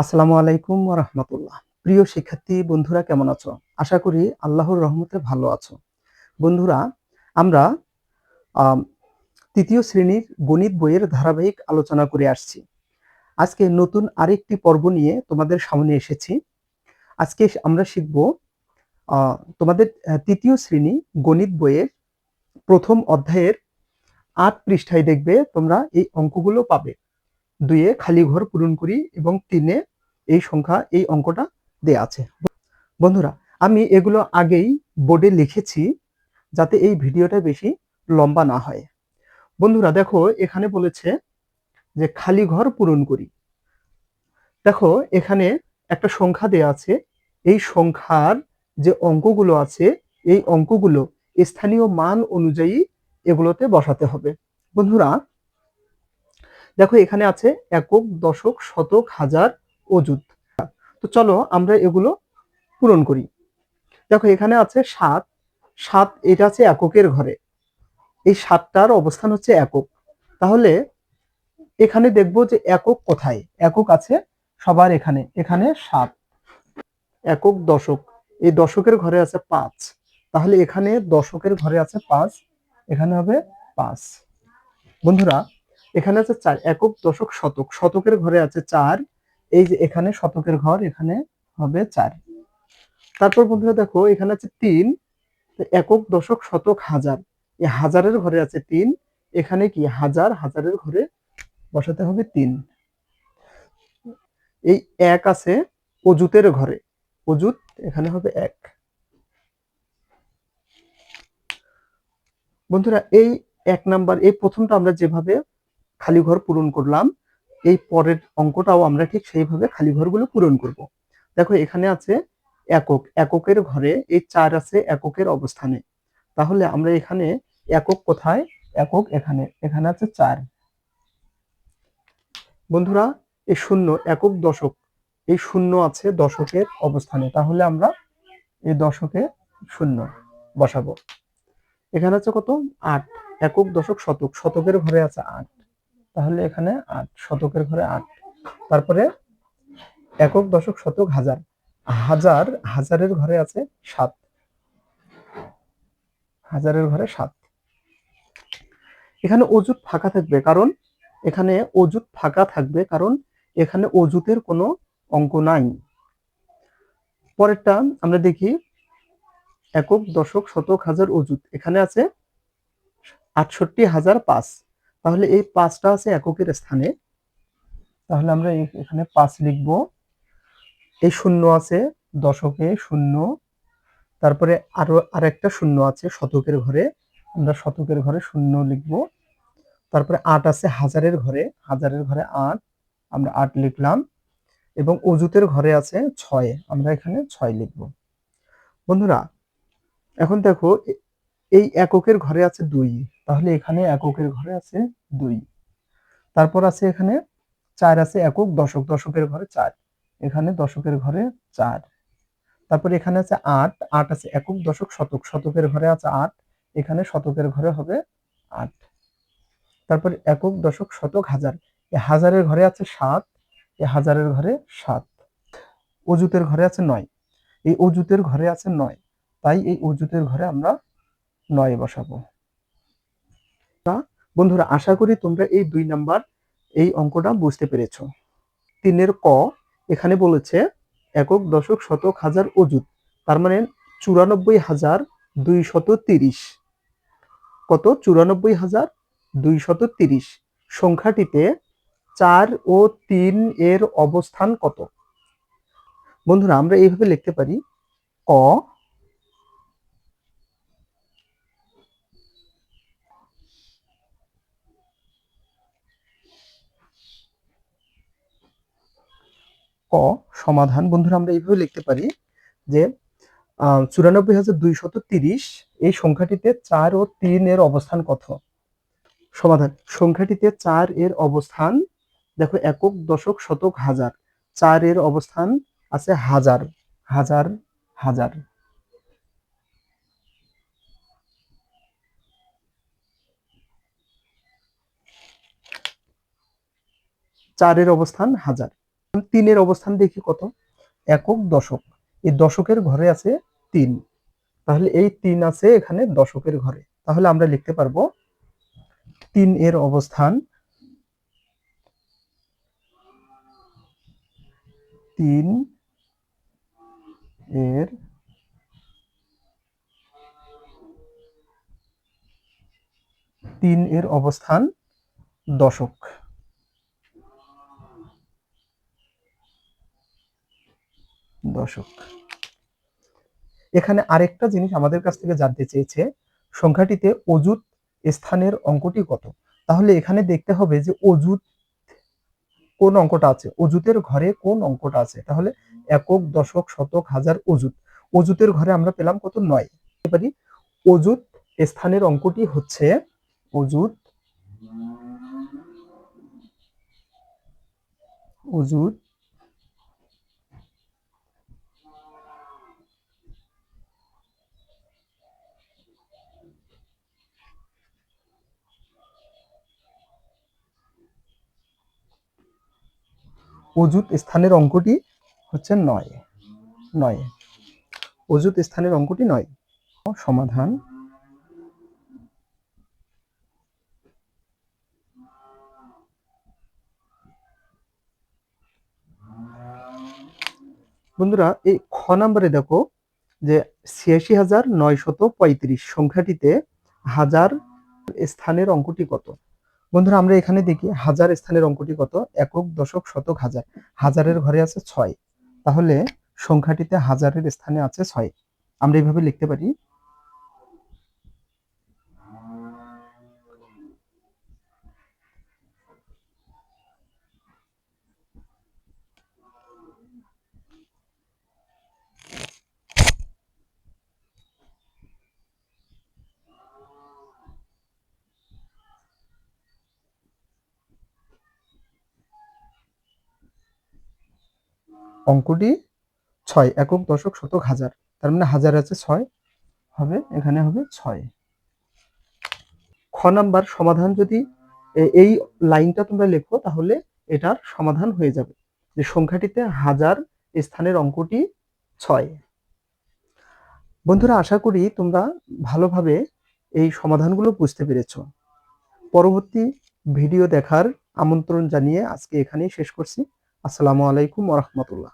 আসসালামু আলাইকুম রহমতুল্লাহ। প্রিয় শিক্ষার্থী, বন্ধুরা কেমন আছো? আশা করি আল্লাহর রহমতে ভালো আছো। বন্ধুরা, আমরা তৃতীয় শ্রেণির গণিত বইয়ের ধারাবাহিক আলোচনা করে আসছি। আজকে নতুন আরেকটি পর্ব নিয়ে তোমাদের সামনে এসেছি। আজকে আমরা শিখব তোমাদের তৃতীয় শ্রেণি গণিত বইয়ের প্রথম অধ্যায়ের আট পৃষ্ঠায় দেখবে তোমরা এই অঙ্কগুলো পাবে। দুইয়ে খালি ঘর পূরণ করি এবং তিনে এই সংখ্যা, এই অঙ্কটা দেয়া আছে। বন্ধুরা, আমি এগুলো আগেই বোর্ডে লিখেছি যাতে এই ভিডিওটা বেশি লম্বা না হয়। বন্ধুরা, দেখো, এখানে বলেছে যে খালি ঘর পূরণ করি। দেখো, এখানে একটা সংখ্যা দেয়া আছে। এই সংখ্যার যে অঙ্কগুলো আছে, এই অঙ্কগুলো স্থানীয় মান অনুযায়ী এগুলোতে বসাতে হবে। বন্ধুরা দেখো এখানে আছে একক, দশক, শতক, হাজার, অযুত। তো চলো আমরা এগুলো পূরণ করি। দেখো এখানে আছে সাত। সাত, এটা আছে এককের ঘরে। এই সাতটার অবস্থান হচ্ছে একক। তাহলে এখানে দেখব যে একক কোথায়? একক আছে সবার এখানে। এখানে সাত। একক, দশক। এই দশকের ঘরে আছে পাঁচ। তাহলে এখানে দশকের ঘরে আছে পাঁচ, এখানে হবে পাঁচ। বন্ধুরা এখানে আছে চার, একক দশক শতক, শতকের ঘরে আছে চার, এই যে এখানে শতকের ঘর, এখানে হবে চার। তারপর বন্ধুরা দেখো, এখানে আছে তিন একক দশক শতক হাজার, এই হাজারের ঘরে আছে তিন, এখানে কি হাজার, হাজারের ঘরে বসাতে হবে তিন। এই এক আছে অজুতের ঘরে অজুত এখানে হবে এক। বন্ধুরা, এই এক নাম্বার, এই প্রথমটা আমরা যেভাবে খালি ঘর পূরণ করলাম। এই পরের অঙ্কটাও আমরা ঠিক সেইভাবে খালি ঘরগুলো পূরণ করব। দেখো এখানে আছে একক। এককের ঘরে এই চার আছে এককের অবস্থানে। তাহলে আমরা এখানে একক কোথায়? একক এখানে। এখানে আছে চার। বন্ধুরা, এই শূন্য একক দশক। এই শূন্য আছে দশকের অবস্থানে। তাহলে আমরা এই দশকে শূন্য বসাবো। এখানে আছে কত? আট। একক দশক শতক। শতকের ঘরে আছে আট। তাহলে এখানে আট, শতকের ঘরে আট। তারপরে একক দশক শতক হাজার। হাজার, হাজারের ঘরে আছে সাত। হাজারের ঘরে সাত। এখানে অজুত ফাঁকা থাকবে কারণ এখানে অজুত ফাঁকা থাকবে কারণ এখানে অজুতের কোনো অঙ্ক নাই। পরেরটা আমরা দেখি একক দশক শতক হাজার অজুত এখানে আছে আটষট্টি হাজার পাঁচ। তাহলে এই পাঁচটা আছে এককের স্থানে। তাহলে আমরা এখানে পাঁচ লিখব। এই শূন্য আছে, দশকে শূন্য। তারপরে আরও আরেকটা শূন্য আছে শতকের ঘরে। আমরা শতকের ঘরে শূন্য লিখব। তারপরে আট আছে হাজারের ঘরে। হাজারের ঘরে আট, আমরা আট লিখলাম। এবং অজুতের ঘরে আছে ছয়, আমরা এখানে ছয় লিখব। বন্ধুরা, এখন দেখো, এই এককের ঘরে আছে দুই। তাহলে এখানে এককের ঘরে আছে দুই। তারপর আছে এখানে চার আছে একক, দশক, দশকের ঘরে চার। এখানে দশকের ঘরে চার। তারপর এখানে আছে আট আট আছে একক, দশক, শতক। শতকের ঘরে আছে আট, এখানে শতকের ঘরে হবে আট। তারপর একক, দশক, শতক, হাজার। এ হাজারের ঘরে আছে সাত, এ হাজারের ঘরে সাত। অজুতের ঘরে আছে নয়। এই অজুতের ঘরে আছে নয়। তাই এই অজুতের ঘরে আমরা নয় বসাবো। বন্ধুরা, আশা করি তোমরা এই দুই নাম্বার এই অঙ্কটা বুঝতে পেরেছ। তিনের ক এখানে বলেছে একক দশক শতক হাজার অযুত, তার মানে চুরানব্বই হাজার দুই শত তিরিশ। কত? চুরানব্বই হাজার দুই শত তিরিশ। সংখ্যাটিতে চার ও তিন এর অবস্থান কত? বন্ধুরা, আমরা এইভাবে লিখতে পারি, ক ক সমাধান, বন্ধুরা আমরা এইভাবে লিখতে পারি যে চুরানব্বই হাজার দুইশত তিরিশ এই সংখ্যাটিতে চার ও তিন এর অবস্থান কত? সমাধান, সংখ্যাটিতে চার এর অবস্থান, দেখো একক, দশক, শতক, হাজার। চার এর অবস্থান আছে হাজার হাজার হাজার। চারের অবস্থান হাজার। তিনের অবস্থান দেখি কত? একক দশক। এই দশকের ঘরে আছে তিন। তাহলে এই তিন আছে এখানে দশকের ঘরে। তাহলে আমরা লিখতে পারব তিন এর অবস্থান তিন এর তিন এর অবস্থান দশক। দশক এখানে আরেকটা জিনিস আমাদের কাছ থেকে জানতে চেয়েছে, সংখ্যাটিতে অজুত স্থানের অঙ্কটি কত? তাহলে এখানে দেখতে হবে যে অজুত কোন অঙ্কটা আছে? অজুতের ঘরে কোন অঙ্কটা আছে? তাহলে একক, দশক, শতক, হাজার অজুত অজুতের ঘরে আমরা পেলাম কত? নয়। পারি অজুত স্থানের অঙ্কটি হচ্ছে অজুত অজুত অজুত স্থানের অঙ্কটি হচ্ছে নয়। নয়। অজুত স্থানের অঙ্কটি নয়। সমাধান। বন্ধুরা, এই খ নাম্বারে দেখো যে ছিয়াশি হাজার নয়শত পঁয়ত্রিশ সংখ্যাটিতে হাজার স্থানের অঙ্কটি কত? বন্ধুরা, আমরা এখানে দেখি হাজার স্থানের অঙ্কটি কত? একক দশক শতক হাজার। হাজারের ঘরে আছে ছয়। তাহলে সংখ্যাটিতে হাজারের স্থানে আছে ছয়। আমরা এইভাবে লিখতে পারি অঙ্কটি ছয় একক দশক শতক হাজার। তার মানে হাজার আছে ছয়, হবে, এখানে হবে ছয়। খ নাম্বার, সমাধান যদি এই লাইনটা তোমরা লেখো, তাহলে এটার সমাধান হয়ে যাবে। যে সংখ্যাটিতে হাজার স্থানের অঙ্কটি ছয়। বন্ধুরা, আশা করি তোমরা ভালোভাবে এই সমাধানগুলো বুঝতে পেরেছ। পরবর্তী ভিডিও দেখার আমন্ত্রণ জানিয়ে আজকে এখানেই শেষ করছি। আসসালামু আলাইকুম ওরহমতুল্লাহ